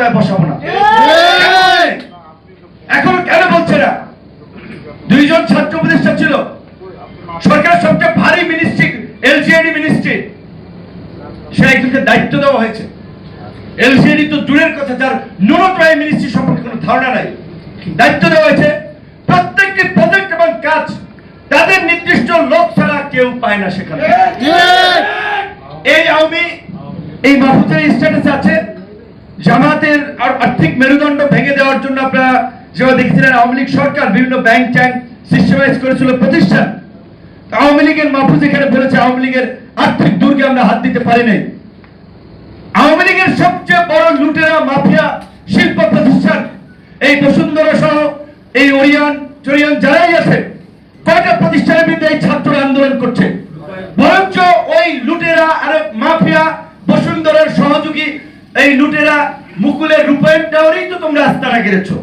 ক্ষমতায় বসাবো না? এখন কেন বলছে না দুইজন ছাত্র উপদেষ্টা ছিল। সরকার সবচেয়ে ভারী মিনিস্ট্রি এলজিআইডি মিনিস্ট্রি সে একজনকে দায়িত্ব দেওয়া হয়েছে। এলজিআইডি তো দূরের কথা যার ন্যূনতম মিনিস্ট্রি সম্পর্কে কোনো ধারণা নাই। দায়িত্ব দেওয়া হয়েছে। প্রত্যেকটি প্রজেক্ট এবং কাজ তাদের নির্দিষ্ট লোক ছাড়া কেউ পায় না সেখানে। এই আওয়ামী এই মাহফুজের স্ট্যাটাস আছে। জামাতের আর আর্থিক মেরুদণ্ড ভেঙে দেওয়ার জন্য আপনারা যেভাবে দেখেছিলেন, আওয়ামী লীগ সরকার বিভিন্ন ব্যাংক ট্যাঙ্ক সিস্টেমাইজ করেছিল, প্রতিষ্ঠান। আওয়ামী লীগের মাহফুজ এখানে বলেছে, আওয়ামী লীগের আর্থিক দুর্গে আমরা হাত দিতে পারি নাই। আওয়ামী লীগের সবচেয়ে বড় লুটেরা, মাফিয়া, শিল্প প্রতিষ্ঠান, এই বসুন্ধরা সহ এই ওরিয়ান চরিয়ান যারাই আছে, কয়টা প্রতিষ্ঠানের বিরুদ্ধে এই ছাত্র আন্দোলন করছে? বরঞ্চ ওই লুটেরা আর মাফিয়া বসুন্ধরের সহযোগী এই লুটেরা মুকুলের রূপায়ণ টাওয়ারেই তো তোমরা আস্তানা গেড়েছো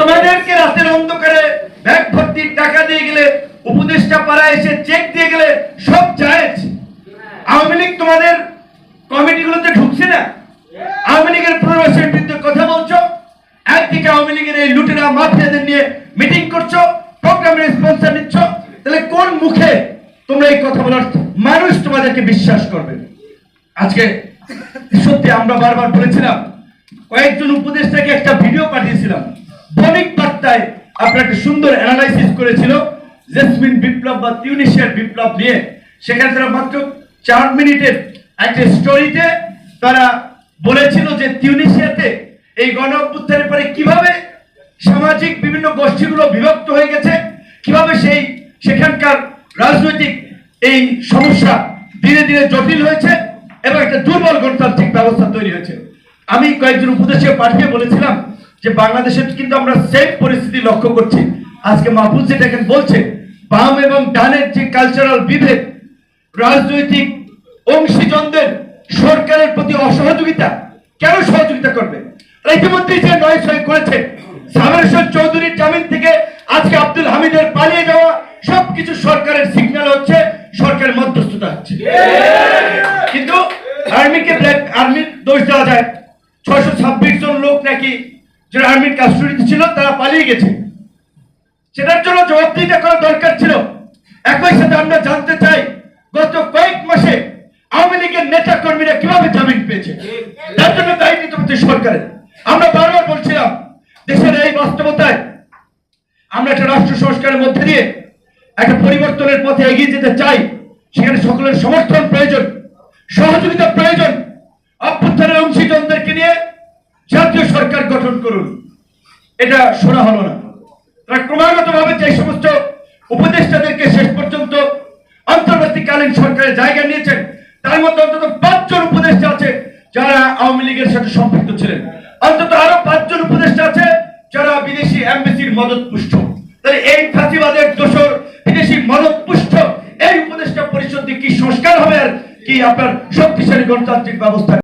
তোমাদেরকে রাতের অন্ধকারে ব্যাগ ভর্তি টাকা দিয়ে গেলে উপদেষ্টা পাড়া এসে চেক দিয়ে গেলে সব জায়েজ। আওয়ামী লীগ তোমাদের কমিটিগুলোতে ঢুকছে না? আওয়ামী লীগের প্রবাসের বিরুদ্ধে কথা বলছো? একদিকে আওয়ামী লীগের এই লুটেরা মাফিয়াদের নিয়ে মিটিং করছ প্রোগ্রামের স্পন্সর নিচ্ছ। তাহলে কোন মুখে তোমরা এই কথা বলার মানুষ তোমাদেরকে বিশ্বাস করবে? আজকে সত্যি আমরা বারবার বলেছিলাম, কয়েকজন উপদেষ্টাকে একটা ভিডিও পাঠিয়েছিলাম। বণিক বার্তায় আপনার একটা সুন্দর অ্যানালাইসিস করেছিল, জেসমিন বিপ্লব বা তিউনিশিয়ার বিপ্লব নিয়ে। সেখানে তারা মাত্র চার মিনিটের একটা স্টোরিতে তারা বলেছিল যে তিউনিশিয়াতে এই গণ অভ্যুত্থানের পরে কীভাবে সামাজিক বিভিন্ন গোষ্ঠীগুলো বিভক্ত হয়ে গেছে, কীভাবে সেই সেখানকার রাজনৈতিক এই সমস্যা ধীরে ধীরে জটিল হয়েছে এবং একটা দুর্বল গণতান্ত্রিক ব্যবস্থা তৈরি হয়েছে। আমি কয়েকজন উপদেশে পাঠিয়ে বলেছিলাম যে বাংলাদেশে কিন্তু আমরা সেম পরিস্থিতি লক্ষ্য করছি। আজকে মাহফুজ যেটা এখানে বলছে, বাম এবং ডানের যে কালচারাল বিভেদ, রাজনৈতিক অংশীজনদের সরকারের প্রতি অসহযোগিতা কেন সহযোগিতা করবে? ইতিমধ্যেই যে নয় ছয় করেছে সাবেরেশ্বর চৌধুরীর জামিন থেকে আজকে আব্দুল হামিদের পালিয়ে যাওয়া সবকিছু সরকারের সিগন্যাল হচ্ছে, সরকারের মধ্যস্থতা হচ্ছে। আর্মিকে ব্ল্যাক আর্মির দোষ দেওয়া যায়। ছয়শো ছাব্বিশ জন লোক নাকি যারা আর্মির কাস্টডিতে ছিল তারা পালিয়ে গেছে। সেটার জন্য জবাবদিহিটা করা দরকার ছিল? একই সাথে আমরা জানতে চাই, গত কয়েক মাসে আওয়ামী লীগের নেতা কর্মীরা কীভাবে জামিন পেয়েছে? তার জন্য দায়ী নিতে হচ্ছে সরকারের। আমরা বারবার বলছিলাম, দেশের এই বাস্তবতায় আমরা একটা রাষ্ট্র সংস্কারের মধ্যে দিয়ে একটা পরিবর্তনের পথে এগিয়ে যেতে চাই। সেখানে সকলের সমর্থন প্রয়োজন। সহযোগিতা প্রয়োজন। অভ্যুত্থানের অংশীজনদেরকে নিয়ে জাতীয় সরকার গঠন করুন। এটা শোনা হলো না। তারা ক্রমাগত ভাবে যে সমস্ত উপদেষ্টাদেরকে শেষ পর্যন্ত অন্তর্বর্তীকালীন সরকারের জায়গা নিয়েছেন, তার মধ্যে অন্তত পাঁচজন উপদেষ্টা আছে যারা আওয়ামী লীগের সাথে সম্পৃক্ত ছিলেন। অন্তত আরও পাঁচজন উপদেষ্টা আছে যারা বিদেশি এমবেসির মদত পুষ্ট তাহলে এই ফাঁসিবাদের দোষর কি আপনার শক্তিশালী গণতান্ত্রিক ব্যবস্থা